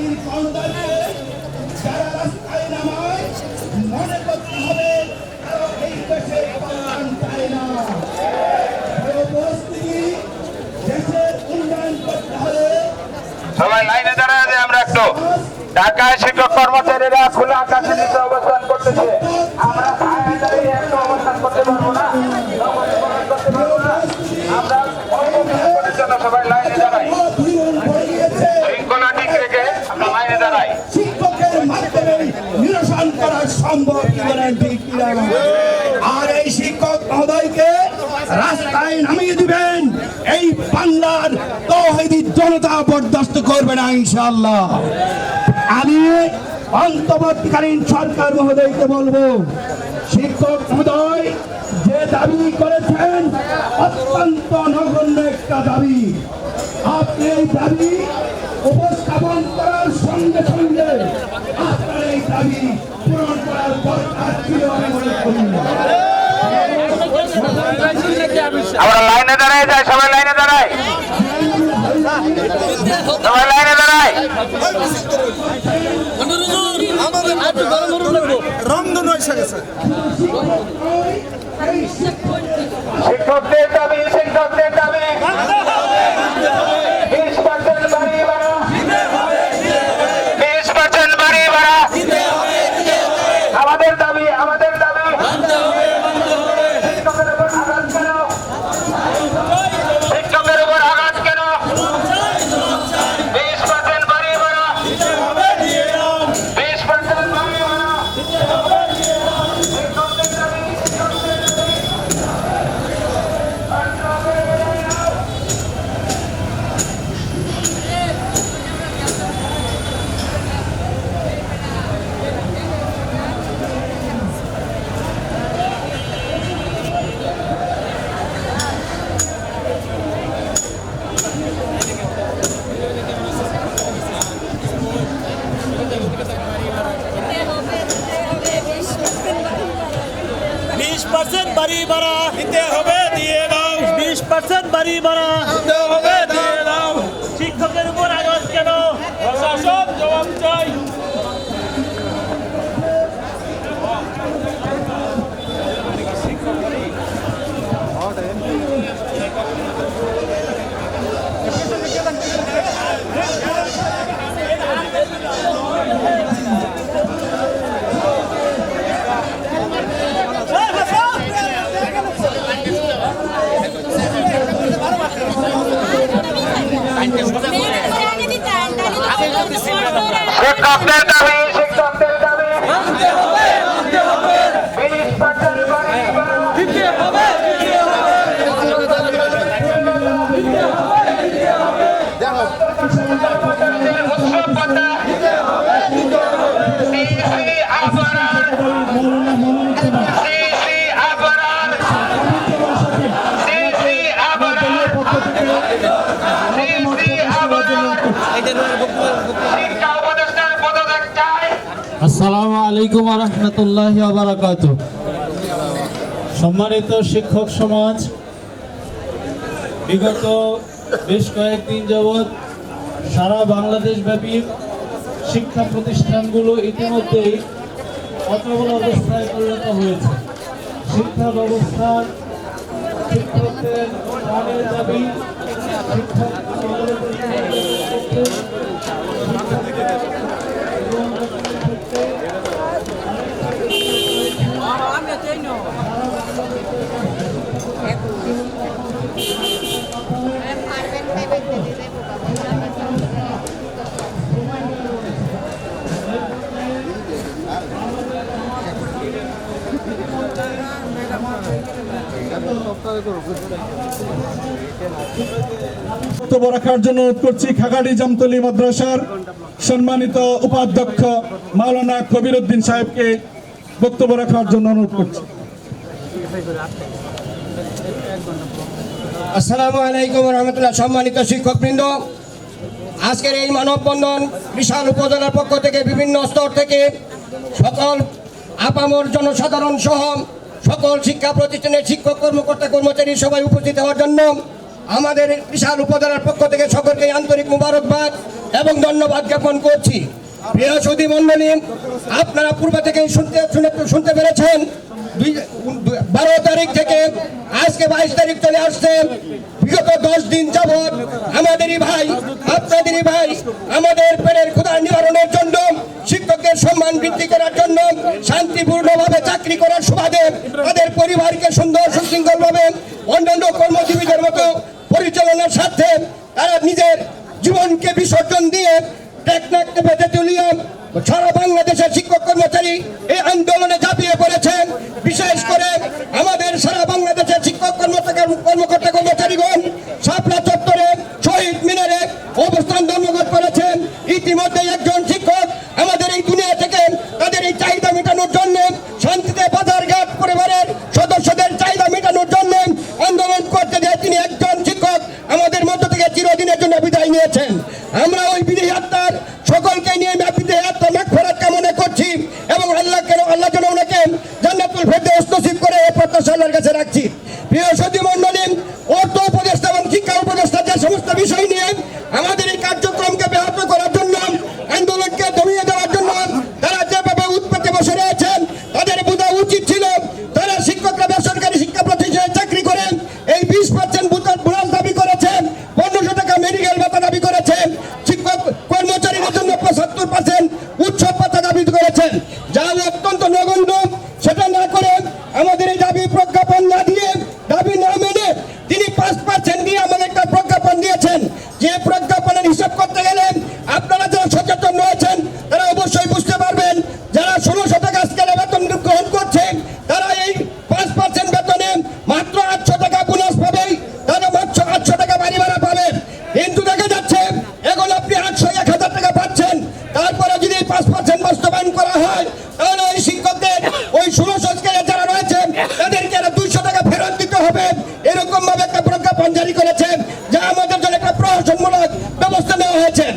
জাতির সন্তানকে যারা রাস্তায় নামায়, মনে করতে হবে তারা এই দেশের কল্যাণ চায় না। সবাই লাইনে দাঁড়ায় আমরা একটু ঢাকায় শিক্ষক কর্মচারীরা মহোদয়কে রাস্তায় নামিয়ে দিবেন। এই বাংলার তৌহিদি জনতা বরদাস্ত করবে না, ইনশাআল্লাহ। আমি অন্তর্বর্তীকালীন সরকার মহোদয়কে বলব, শিক্ষক মহোদয়, যে দাবি করেছেন অত্যন্ত নগণ্য একটা দাবি। আপনি এই দাবি উপস্থাপন করার সঙ্গে সঙ্গে আপনার এই দাবি পূরণ করার দরকার ছিল আমি মনে করি। আমরা লাইনে দাঁড়ায় যাই সবাই লাইনে দাঁড়াই। সবাই লাইনে দাঁড়ায় শিক্ষকদের আসসালামু আলাইকুম রহমতুল্লাহ বারাকাত সম্মানিত শিক্ষক সমাজ বিগত বেশ কয়েকদিন যাবৎ সারা বাংলাদেশ ব্যাপী শিক্ষা প্রতিষ্ঠানগুলো ইতিমধ্যেই অচল অবস্থায় পরিণত হয়েছে। শিক্ষা ব্যবস্থার শিক্ষকদের শিক্ষক বক্তব্য রাখার জন্য অনুরোধ করছি খাগাড়ি জামতলি মাদ্রাসার সম্মানিত উপাধ্যক্ষ মাওলানা কবির উদ্দিন সাহেবকে বক্তব্য রাখার জন্য অনুরোধ করছি। আসসালামু আলাইকুম রহমতুল্লাহ। সম্মানিত শিক্ষকবৃন্দ, আজকের এই মানববন্ধন বিশাল উপজেলার পক্ষ থেকে বিভিন্ন স্তর থেকে সকল আপামর জনসাধারণ সহ সকল শিক্ষা প্রতিষ্ঠানের শিক্ষক, কর্মকর্তা, কর্মচারী সবাই উপস্থিত হওয়ার জন্য আমাদের বিশাল উপজেলার পক্ষ থেকে সকলকে আন্তরিক মুবারকবাদ এবং ধন্যবাদ জ্ঞাপন করছি। প্রিয় সুদী মণ্ডলী, আপনারা পূর্ব থেকেই শুনতে, শুনে শুনতে পেরেছেন বারো তারিখ থেকে আজকে বাইশ তারিখ চলে আসছে। বিগত দশ দিন যাবৎ আমাদেরই ভাই, আপনাদেরই ভাই, আমাদের পেটের ক্ষুধা নিবারণের জন্য শিক্ষকদের সম্মান বৃদ্ধি করার জন্য, শান্তিপূর্ণভাবে চাকরি করার সুবাদে তাদের পরিবারকে সুন্দর, সুশৃঙ্খলভাবে অন্যান্য কর্মজীবীদের মতো পরিচালনার স্বার্থে তারা নিজের জীবনকে বিসর্জন দিয়ে টেকনাককে বেঁধে তুলিয়ে সারা বাংলাদেশের শিক্ষক কর্মচারী এই আন্দোলনে ঝাঁপিয়ে পড়েছেন। বিশেষ করে আমাদের সারা বাংলাদেশের শিক্ষক কর্মচারী কর্মকর্তা কর্মচারীগণ সাপড়া চত্বরে শহীদ মিনারে অবস্থান ধর্মঘট করেছেন। ইতিমধ্যে একজন শিক্ষক আমাদের এই দুনিয়া থেকে তাদের এই চাহিদা মেটানোর জন্য শান্তিতে বাজারঘাট পরিবারের সদস্যদের চাহিদা মেটানোর জন্য আন্দোলন করতে গিয়ে তিনি একজন শিক্ষক আমাদের মধ্য থেকে চিরদিনের জন্য বিদায় নিয়েছেন আমরা ওই বিদেহী আত্মার সকলকে নিয়ে বিদেহী আত্মা মাগফিরাত কামনা করছি এবং আল্লাহ কেন আল্লাহ যেন ওনাকে জান্নাতুল ফেরদৌস নসিব করে এই প্রত্যাশা আল্লাহর কাছে রাখছি প্রিয় সতী মণ্ডলী অর্থ উপদেষ্টা এবং শিক্ষা উপদেষ্টা যে সমস্ত বিষয় নিয়ে আমাদের এই কার্যক্রমকে ব্যাহত করার জন্য আন্দোলনকে দমিয়ে দেওয়ার জন্য তারা যেভাবে উৎপত্তি বসে রয়েছেন তাদের বোঝা উচিত ছিল তারা শিক্ষকরা বেসরকারি শিক্ষা প্রতিষ্ঠানে চাকরি করেন এই বিশ পার্সেন্ট বোনাস দাবি করেছেন পনেরোশো টাকা মেডিকেল ভাতা দাবি করেছেন শিক্ষক কর্মচারীদের জন্য পঁচাত্তর পার্সেন্ট উৎসব ভাতা দাবি করেছেন যা অত্যন্ত নগণ্য সেটা না করে আমাদের এই দাবি প্রজ্ঞাপন না দিয়ে দাবি না মেনে তিনি পাঁচ পার্সেন্ট দিয়ে আমাদের একটা প্রজ্ঞাপন দিয়েছেন যে প্রজ্ঞাপনের হিসাব করতে গেলে আপনারা যারা সচেতন রয়েছেন তারা অবশ্যই বুঝতে পারবেন যারা ষোলোশো টাকা স্কেলে বেতন গ্রহণ করছেন তারা এই পাঁচ পার্সেন্ট বেতনে মাত্র আটশো টাকা বোনাস পাবে তারা মাত্র আটশো টাকা বাড়ি ভাড়া পাবেন কিন্তু দেখা যাচ্ছে এখন আপনি আটশো এক হাজার টাকা পাচ্ছেন তারপরে যদি পাঁচ পার্সেন্ট বাস্তবায়ন করা হয় তাহলে ওই শিক্ষকদের ওই ষোলোশো স্কেলে যারা রয়েছেন তাদেরকে দুইশো টাকা ফেরত দিতে হবে এরকম ভাবে একটা প্রজ্ঞাপন জারি করেছেন যা আমাদের জন্য একটা প্রহসনমূলক ব্যবস্থা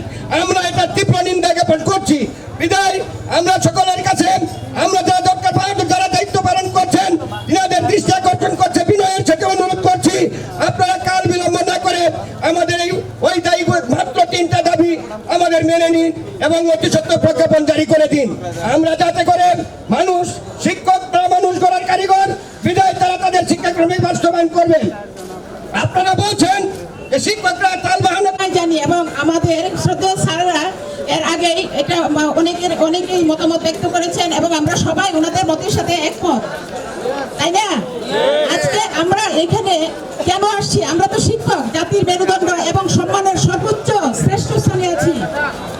আমরা এটা তীব্র নিন্দা জ্ঞাপন করছি। বিদায়, আমরা সকলের কাছে, আমরা যারা দরকার যারা দায়িত্ব পালন করছেন তিনাদের দৃষ্টি আকর্ষণ করছে, বিনয়ের সাথে অনুরোধ করছি, আপনারা কাল বিলম্ব না করে আমাদের এই ওই দায়ী মাত্র তিনটা দাবি আমাদের মেনে নিন এবং অতি সত্য প্রজ্ঞাপন জারি করে দিন। আমরা যাতে করে মানুষ শিক্ষক তারা মানুষ গড়ার কারিগর বিদায় তারা তাদের শিক্ষাক্রমে বাস্তবায়ন করবেন আপনারা বলছেন যে শিক্ষকরা তাল বাহানো আমি জানি এবং আমাদের শ্রদ্ধ স্যাররা এর আগেই এটা অনেকের অনেকেই মতামত ব্যক্ত করেছেন এবং আমরা সবাই ওনাদের মতের সাথে একমত। তাই না? আজকে আমরা এখানে কেন আসছি? আমরা তো শিক্ষক জাতির মেরুদণ্ড এবং সম্মানের সর্বোচ্চ শ্রেষ্ঠ স্থানে আছি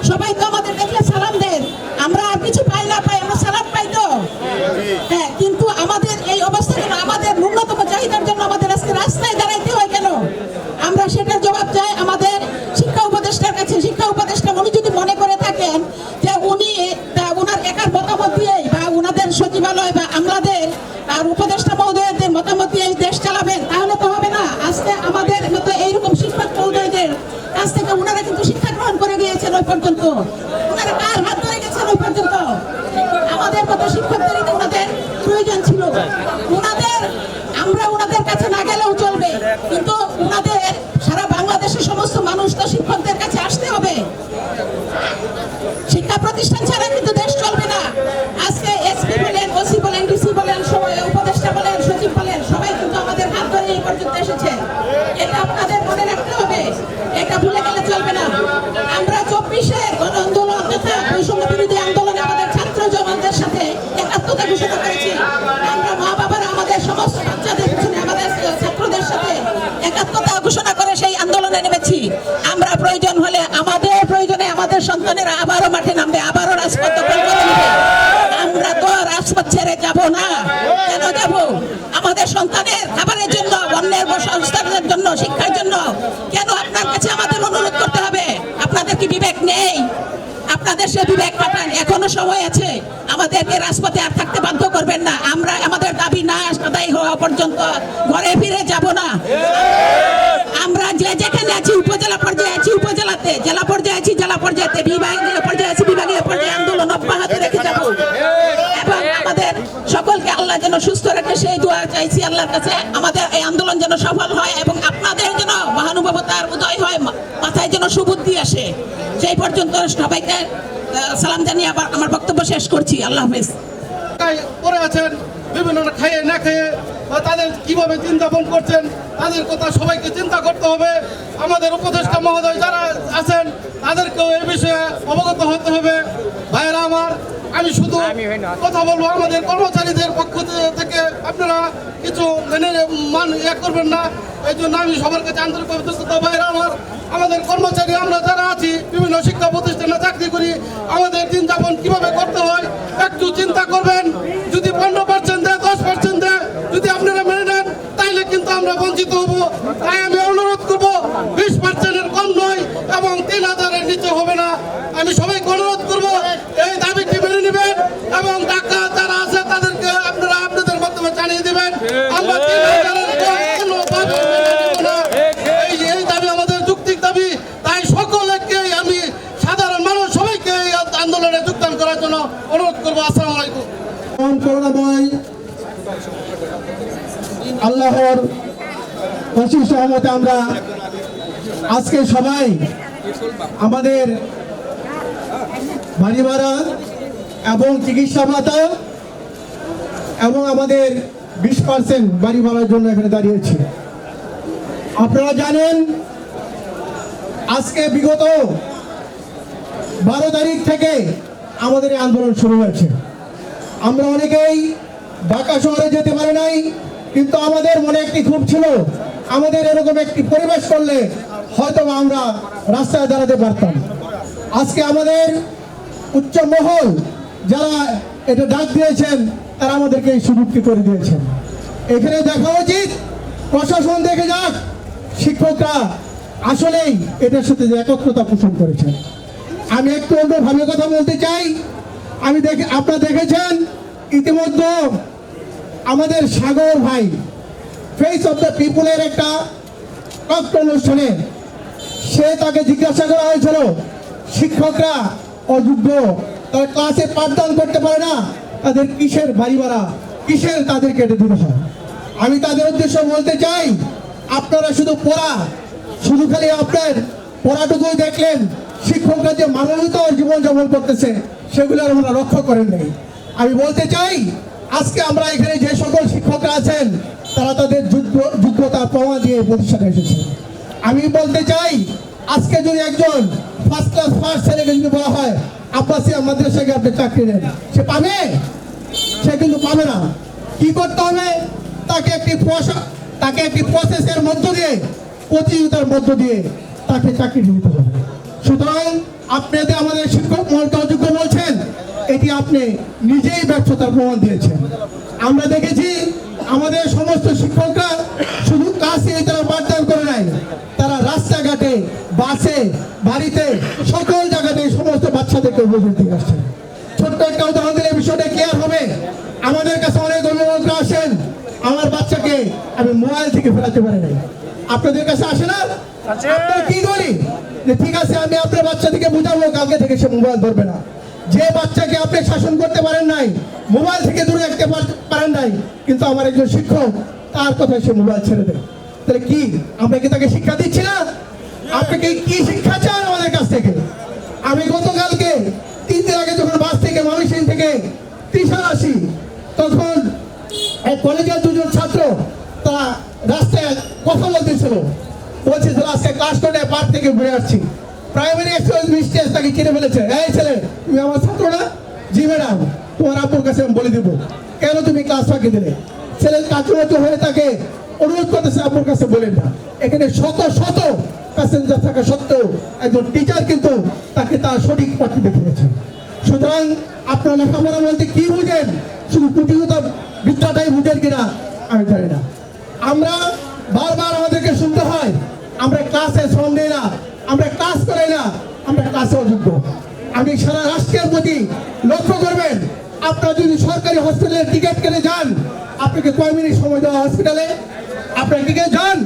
সবাই তো আমাদের দেখলে সালাম দেন আমরা আর কিছু পাই না পাই আমরা সালাম পাই তো হ্যাঁ কিন্তু আমাদের এই অবস্থা কেন আমাদের ন্যূনতম চাহিদার জন্য আমাদের আজকে রাস্তায় দাঁড়াইতে হয় কেন আমরা সেটার জবাব চাই আমাদের শিক্ষা উপদেষ্টার কাছে শিক্ষা উপদেষ্টা উনি যদি মনে করে থাকেন যে উনি তা ওনার একার মতামত দিয়েই বা ওনাদের সচিবালয় বা আমলাদের আর মহোদয়দের মতামত দিয়ে দেশ চালাবেন, তাহলে তো হবে না। আজকে আমাদের মতো এইরকম শিক্ষক মহোদয়দের কাছ থেকে ওনারা কিন্তু শিক্ষা গ্রহণ করে গিয়েছেন ওই পর্যন্ত। ওনারা কার হাত ধরে গেছেন ওই পর্যন্ত? আমাদের মতো শিক্ষকদেরই তো ওনাদের প্রয়োজন ছিল। ওনাদের, আমরা ওনাদের কাছে না গেলেও চলবে। কিন্তু ওনাদের সারা বাংলাদেশের সমস্ত মানুষ তো শিক্ষকদের কাছে আসতে হবে। শিক্ষা প্রতিষ্ঠান ছাড়া কিন্তু দেশ চলবে না আজকে এসপি বলেন ওসি বলেন ডিসি বলেন সবাই উপদেষ্টা বলেন সচিব বলেন সবাই কিন্তু আমাদের হাত ধরে এই পর্যন্ত এসেছে এটা আপনাদের মনে রাখতে হবে এটা ভুলে গেলে চলবে না আমাদের আমরা প্রয়োজন হলে, আমাদের প্রয়োজনে আমাদের সন্তানেরা আবারও মাঠে নামবে, আবারও রাজপথ দখল করে আমরা তো রাজপথ ছেড়ে যাব না। কেন যাব? আমাদের সন্তানের খাবারের জন্য, অন্যের সংস্থানের জন্য, শিক্ষার জন্য। কি বিবেক নেই? আপনাদের সে বিবেক পাঠান। এখনও সময় আছে। আমাদেরকে রাজপথে আর থাকতে বাধ্য করবেন না। আমরা আমাদের দাবি না আদায় হওয়া পর্যন্ত ঘরে ফিরে যাব না। আমরা যে যেখানে আছি, উপজেলা পর্যায়ে আছি, উপজেলাতে। জেলা পর্যায়ে আছি, জেলা পর্যায়েতে। বিভাগীয় পর্যায়ে আছি, বিভাগীয় পর্যায়ে আন্দোলন অব্যাহত রেখে যাব। এবং আমাদের সকলকে আল্লাহ যেন সুস্থ রাখে সেই দোয়া চাইছি আল্লাহর কাছে। আমাদের এই আন্দোলন যেন সফল হয় এবং আপনাদের যেন মহানুভবতার উদয় হয়। যেন সুবুদ্ধি আসে। সেই পর্যন্ত সবাইকে সালাম জানিয়ে আবার আমার বক্তব্য শেষ করছি। আল্লাহ হাফেজ। পরে আছেন, বিভিন্ন খাইয়ে, না খেয়ে বা তাদের কীভাবে চিন্তাপন করছেন, তাদের কথা সবাইকে চিন্তা করতে হবে। আমাদের উপদেষ্টা মহোদয় যারা আছেন, তাদেরকেও এ বিষয়ে অবগত হতে হবে। ভাইয়েরা আমার আমি শুধু কথা বলব আমাদের কর্মচারীদের পক্ষ থেকে। আপনারা কিছু মেনে মান ইয়ে করবেন না। এই জন্য আমি সবার কাছে আন্তরিক আমার। আমাদের কর্মচারী আমরা যারা আছি বিভিন্ন শিক্ষা প্রতিষ্ঠানে চাকরি করি আমাদের দিন যাপন কীভাবে করতে হয় একটু চিন্তা করবেন। যদি পনেরো পার্সেন্ট দেয় দশ পার্সেন্ট দেয় যদি আপনারা মেনে নেন তাইলে কিন্তু আমরা বঞ্চিত হব। তাই আমি অনুরোধ করব বিশ পার্সেন্টের কম নয় এবং তিন হাজারের নিচে হবে না। আমি সবাইকে অনুরোধ করব এই দাবিটি মেনে নেবেন এবং টাকা যারা আছে তাদেরকে আপনারা আপনাদের মাধ্যমে জানিয়ে দেবেন। আমরা এই দাবি আমাদের যুক্তিক দাবি তাই সকলকে আমি সাধারণ মানুষ সবাইকে এই আন্দোলনে যোগদান করার জন্য অনুরোধ করব। আসসালামু আলাইকুম। করুণাময় আল্লাহর সহমতে আমরা আজকে সবাই আমাদের বাড়ি ভাড়া এবং চিকিৎসা ভাতা এবং আমাদের বিশ পার্সেন্ট বাড়ি ভাড়ার জন্য এখানে দাঁড়িয়েছি। আপনারা জানেন, আজকে বিগত বারো তারিখ থেকে আমাদের আন্দোলন শুরু হয়েছে। আমরা অনেকেই ঢাকা শহরে যেতে পারি নাই, কিন্তু আমাদের মনে একটি খুব ছিল, আমাদের এরকম একটি পরিবেশ করলে হয়তো আমরা রাস্তায় দাঁড়াতে পারতাম। আজকে আমাদের উচ্চ মহল যারা এটা ডাক দিয়েছেন, তারা আমাদেরকে এই সুযোগটি করে দিয়েছেন। এখানে দেখা উচিত, প্রশাসন দেখে যাক, শিক্ষকরা আসলেই এটার সাথে একত্রতা পোষণ করেছেন। আমি একটু অন্যভাবে কথা বলতে চাই। আমি দেখে আপনারা দেখেছেন, ইতিমধ্যে আমাদের সাগর ভাই ফেস অফ দ্য পিপুলের একটা টক অনুষ্ঠানে সে তাকে জিজ্ঞাসা করা হয়েছিল, শিক্ষকরা অযোগ্য তারা ক্লাসে পাঠদান করতে পারে না, তাদের কিসের বাড়ি ভাড়া কিসের তাদের কেটে দিতে হয়? আমি তাদের উদ্দেশ্য বলতে চাই, আপনারা শুধু পড়া, শুধু খালি আপনার পড়াটুকুই দেখলেন, শিক্ষকরা যে মানবিত জীবনযাপন করতেছে সেগুলো আমরা লক্ষ্য করেন নাই। আমি বলতে চাই, আজকে আমরা এখানে যে সকল শিক্ষকরা আছেন, তারা তাদের যোগ্য, যোগ্যতা প্রমাণ দিয়ে প্রতিষ্ঠানে এসেছে। আমি বলতে চাই, আজকে যদি একজন ফার্স্ট ক্লাস ফার্স্ট ছেলেকে যদি বলা হয় আপনি চাকরি সে পাবে? সে কিন্তু পাবে না। কি করতে হবে? তাকে একটি তাকে একটি প্রসেসের মধ্য দিয়ে, প্রতিযোগিতার মধ্য দিয়ে তাকে চাকরি হবে। সুতরাং আপনি আমাদের শিক্ষক মহলকে অযোগ্য বলছেন, এটি আপনি নিজেই ব্যর্থতার প্রমাণ দিয়েছেন। আমরা দেখেছি আমাদের সমস্ত শিক্ষকরা শুধু কাছে তারা পাঠদান করে নাই, তারা রাস্তাঘাটে, বাসে, বাড়িতে সকল বাচ্চাদেরকে আসছেন। ছোট্ট একটা উদাহরণ দিলে বিষয়টা ক্লিয়ার হবে। আমাদের কাছে অনেক অভিভাবকরা আসেন। আমার বাচ্চাকে আমি মোবাইল থেকে ফেরাতে পারি নাই। আপনাদের কাছে আসে না? কি করি যে ঠিক আছে আমি আপনার বুঝাবো কালকে থেকে সে মোবাইল ধরবে না। যে বাচ্চাকে আপনি শাসন করতে পারেন নাই মোবাইল থেকে দূরে রাখতে পার- পারেন নাই কিন্তু আমার একজন শিক্ষক তার কথায় সে মোবাইল ছেড়ে দেয়। তাহলে কি? আমরা কি তাকে শিক্ষা দিচ্ছি না? আপনি কি কি শিক্ষা চান আমাদের কাছ থেকে? আমি গতকালকে তিন দিন আগে যখন বাস থেকে ময়মনসিংহ থেকে ত্রিশাল আসি, তখন এক কলেজের দুজন ছাত্র তারা রাস্তায় কথা বলতেছিল। বলছে স্যার আজকে ক্লাস করে পার্ক থেকে ঘুরে আসছি। প্রাইমারি এক্সপ্রেস মিস্টেস তাকে চিনে ফেলেছে, এই ছেলে, তুমি আমার ছাত্র না? জি ম্যাডাম, তোমার আব্বুর কাছে আমি বলে দেবো। কেন তুমি ক্লাস ফাঁকি দিলে? ছেলে কাছুমাচু হয়ে তাকে অনুরোধ করতেছে, আব্বুর কাছে বলেন না। এখানে শত শত প্যাসেঞ্জার থাকা সত্ত্বেও একজন টিচার কিন্তু তাকে তার সঠিক পথে দেখিয়েছে সুতরাং আপনার লেখাপড়া বলতে কি বুঝেন? শুধু পুঁথিগত বিদ্যাটাই বুঝেন কিনা, আমি জানি না। আমরা বারবার আমাদেরকে শুনতে হয়, আমরা ক্লাসে শ্রম দিই না, আমরা ক্লাস করি না, আমরা ক্লাসে অযোগ্য আমি সারা রাষ্ট্রের প্রতি লক্ষ্য করবেন, আপনারা যদি সরকারি হসপিটালের টিকিট কেটে যান, আপনাকে কয় মিনিট সময় দেওয়া হসপিটালে আপনার টিকিট যান?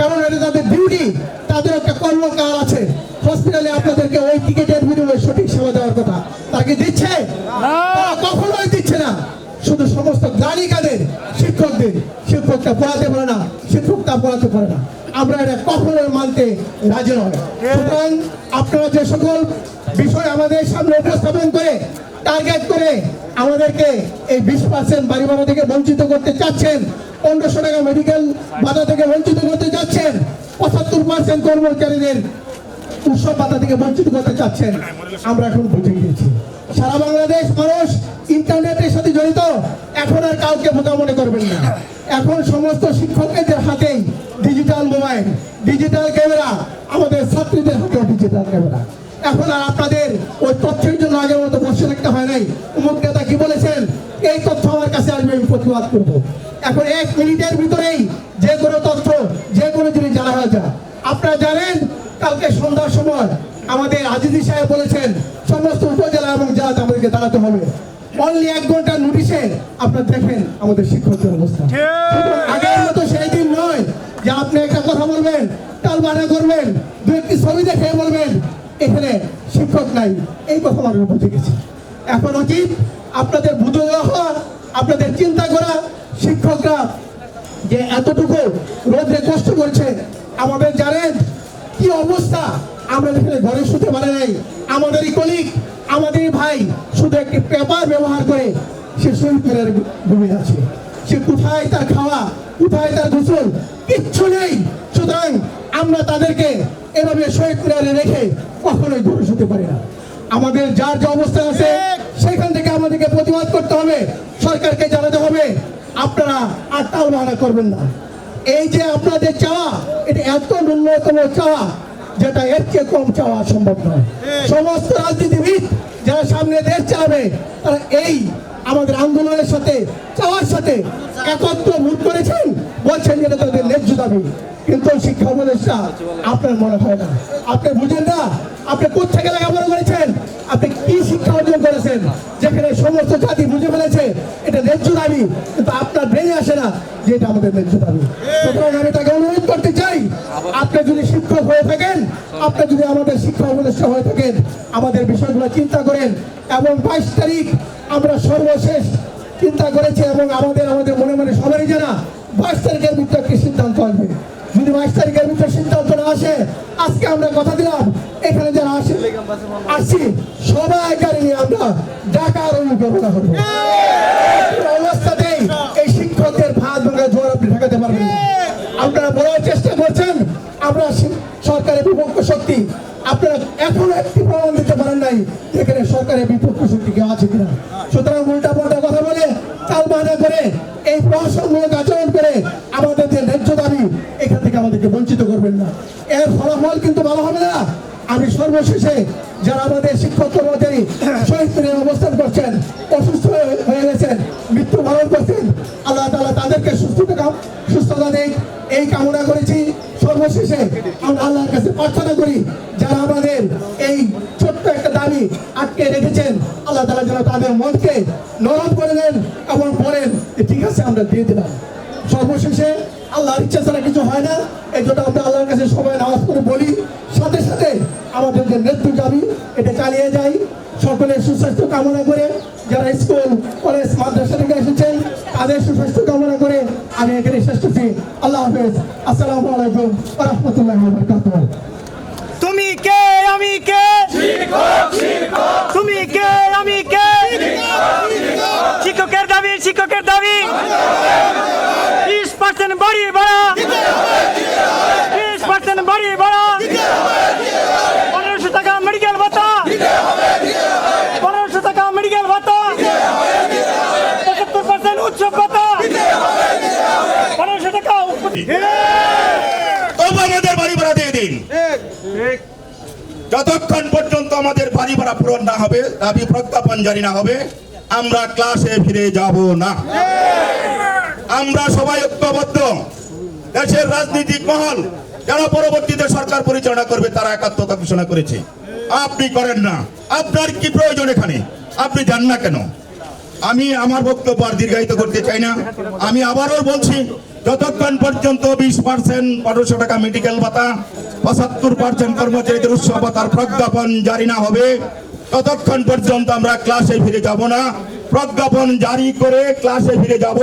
কারণ এটা তাদের ডিউটি তাদের একটা কর্মকাল আছে। হসপিটালে আপনাদেরকে ওই টিকিটের বিনিময়ে সঠিক সেবা দেওয়ার কথা। তাকে দিচ্ছে? কখনোই দিচ্ছে না। শুধু সমস্ত গাড়ি কাদের শিক্ষকদের। শিক্ষকটা পড়াতে পারে না শিক্ষকটা পড়াতে পারে না। আমরা এটা কখনোই মানতে রাজি নয়। সুতরাং আপনারা যে সকল বিষয় আমাদের সামনে উপস্থাপন করে টার্গেট করে আমাদেরকে এই বিশ পার্সেন্ট বাড়ি ভাড়া থেকে বঞ্চিত করতে চাচ্ছেন। পনেরোশো টাকা মেডিকেল ভাতা থেকে বঞ্চিত করতে চাচ্ছেন। পঁচাত্তর পার্সেন্ট কর্মচারীদের উৎসব ভাতা থেকে বঞ্চিত করতে চাচ্ছেন। আমরা এখন বুঝে গিয়েছি। সারা বাংলাদেশ মানুষ ইন্টারনেটের সাথে জড়িত। এখন আর কাউকে বোকা মনে করবেন না। এখন সমস্ত শিক্ষকদের হাতেই ডিজিটাল মোবাইল ডিজিটাল ক্যামেরা আমাদের ছাত্রীদের হাতেও ডিজিটাল ক্যামেরা এখন আর আপনাদের ওই তথ্যের জন্য আগের মতো বসে রাখতে হয় নাই। অমুক নেতা কি বলেছেন? এই তথ্য আমার কাছে আসবে আমি প্রতিবাদ করব। এখন এক মিনিটের ভিতরেই যে কোনো তথ্য যে কোনো জিনিস জানা হয়ে যায় আপনারা জানেন কালকে সন্ধ্যার সময় আমাদের আজিজি সাহেব বলেছেন সমস্ত উপজেলা এবং জেলাতে আমাদেরকে দাঁড়াতে হবে। অনলি এক ঘণ্টার নোটিশে আপনারা দেখেন আমাদের শিক্ষকদের অবস্থা। আগের মতো সেই দিন নয় যে আপনি একটা কথা বলবেন টাল বানা করবেন দু একটি ছবি দেখে বলবেন এখানে শিক্ষক নাই, এই কথা আমরা বুঝে গেছি এখন উচিত আপনাদের বুঝে হওয়া, আপনাদের চিন্তা করা শিক্ষকরা যে এতটুকু রোদ্রে কষ্ট করছে, আমাদের জানেন কি অবস্থা? আমরা এখানে ঘরে শুতে পারে নাই, আমাদেরই কলিক আমাদেরই ভাই শুধু একটি পেপার ব্যবহার করে সে করে ঘুমিয়ে আছে। সে কোথায় তার খাওয়া, কোথায় তার গোসল, কিচ্ছু নেই। সুতরাং আমরা তাদেরকে এভাবে শহীদ করে রেখে কখনোই ঘরে শুতে পারি না। আমাদের যার যে অবস্থা আছে সেখান থেকে আমাদেরকে প্রতিবাদ করতে হবে সরকারকে জানাতে হবে। আপনারা আর টাল বাহানা করবেন না। এই যে আপনাদের চাওয়া এটা এত ন্যূনতম চাওয়া যেটা এর চেয়ে কম চাওয়া সম্ভব নয়। সমস্ত রাজনীতিবিদ যারা সামনে দেশ চালাবে তারা এই আমাদের আন্দোলনের সাথে, চাওয়ার সাথে একত্র মুখ করেছেন, বলছেন যেটা তাদের ন্যায্য দাবি। কিন্তু শিক্ষা উপদেষ্টা, আপনার মনে হয় না। আপনি বুঝেন না, আপনি কোথেকে লেখাপড়া করেছেন? আপনি কি শিক্ষা অর্জন করেছেন? যেখানে সমস্ত জাতি বুঝে ফেলেছে, এটা ন্যায্য দাবি, কিন্তু আপনার ব্রেনে আসে না যে এটা আমাদের ন্যায্য দাবি। সুতরাং আমি তাকে অনুরোধ করতে চাই, আপনি যদি শিক্ষক হয়ে থাকেন, আপনি যদি আমাদের শিক্ষা উপদেষ্টা হয়ে থাকেন, আমাদের বিষয়গুলো চিন্তা করেন, এবং বাইশ তারিখ আমরা সর্বশেষ চিন্তা করেছি এবং আমাদের আমাদের মনে মনে সবারই জানা, বাইশ তারিখের ভিতরে একটি সিদ্ধান্ত আসবে? যদি বাইশ তারিখের ভিতরে সিদ্ধান্ত না আসে আজকে আমরা কথা দিলাম, এখানে যারা আসে আসছি সবাই গাড়ি নিয়ে আমরা ঢাকার অভিমুখে করব। অবস্থাতেই এই ভাত ভাঙা আপনি পারবেন আপনারা চেষ্টা করছেন, আমরা সরকারের বিপক্ষ শক্তি, আপনারা এখনও একটি প্রমাণ দিতে পারেন নাই এখানে সরকারের বিপক্ষ শক্তি কেউ আছে কিনা। সুতরাং উল্টা পাল্টা কথা বলে তাল বাহানা করে এই প্রহসনমূলক আচরণ করে আমাদের যে ন্যায্য দাবি, এখান আমাদেরকে বঞ্চিত করবেন না। এর ফলাফল কিন্তু ভালো হবে না। আমি সর্বশেষে যারা আমাদের শিক্ষক কর্মচারী শহীদ মিনারে অবস্থান করছেন, অসুস্থ হয়ে- গেছেন, মৃত্যুবরণ করছেন, আল্লাহ তাআলা তাদেরকে সুস্থতা সুস্থতা দেখ এই কামনা করেছি। সর্বশেষে আমরা আল্লাহর কাছে প্রার্থনা করি, যারা আমাদের এই ছোট্ট একটা দাবি আটকে রেখেছেন, আল্লাহ তালা যেন তাদের মনকে নরম করে দেন এবং বলেন ঠিক আছে, আমরা দিয়ে দিলাম সর্বশেষে আল্লাহর ইচ্ছা ছাড়া কিছু হয় না এই জন্য আমরা আল্লাহর কাছে সবাই নামাজ করে বলি সাথে সাথে আমাদের যে নেতৃত্ব দাবি এটা চালিয়ে যাই সকলের সুস্বাস্থ্য কামনা করে যারা স্কুল কলেজ মাদ্রাসা থেকে এসেছেন তাদের সুস্বাস্থ্য কামনা করে আমি এখানে শেষ করছি আল্লাহ হাফেজ আসসালামু আলাইকুম রহমতুল্লাহ বরকাতুহ তুমি কে? আমি কে? তুমি কে? আমি কে? শিক্ষকের দাবি শিক্ষকের দাবি। বিশ পার্সেন্ট বাড়ি। ভাড়া বিশ পার্সেন্ট বাড়ি। ভাড়া পনেরোশো টাকা মেডিকেল ভাতা। পনেরোশো টাকা মেডিকেল ভাতা। পঁচাত্তর পার্সেন্ট উৎসব ভাতা। পনেরোশো টাকা তবু আমাদের বাড়ি ভাড়া দিয়ে দিন যতক্ষণ পর্যন্ত আমাদের বাড়ি ভাড়া পূরণ না হবে, দাবি প্রজ্ঞাপন জারি না হবে, আমরা ক্লাসে ফিরে যাব না। আমরা সবাই ঐক্যবদ্ধ। দেশের রাজনৈতিক মহল যারা পরবর্তীতে সরকার পরিচালনা করবে, তারা একাত্মতা ঘোষণা করেছে। আপনি করেন না। আপনার কি প্রয়োজন এখানে? আপনি যান না কেন? আমি আমার বক্তব্য আর দীর্ঘায়িত করতে চাই না। আমি আবারও বলছি যতক্ষণ পর্যন্ত বিশ পার্সেন্ট বারোশো টাকা মেডিকেল ভাতা, পঁচাত্তর পার্সেন্ট কর্মচারীদের উৎসব ভাতার প্রজ্ঞাপন জারি না হবে, ততক্ষণ পর্যন্ত আমরা ক্লাসে ফিরে যাব না। প্রজ্ঞাপন জারি করে ক্লাসে ফিরে যাব।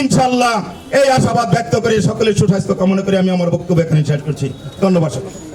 ইনশাল্লাহ এই আশাবাদ ব্যক্ত করে সকলের সুস্বাস্থ্য কামনা করে আমি আমার বক্তব্য এখানে শেষ করছি। ধন্যবাদ সকলকে।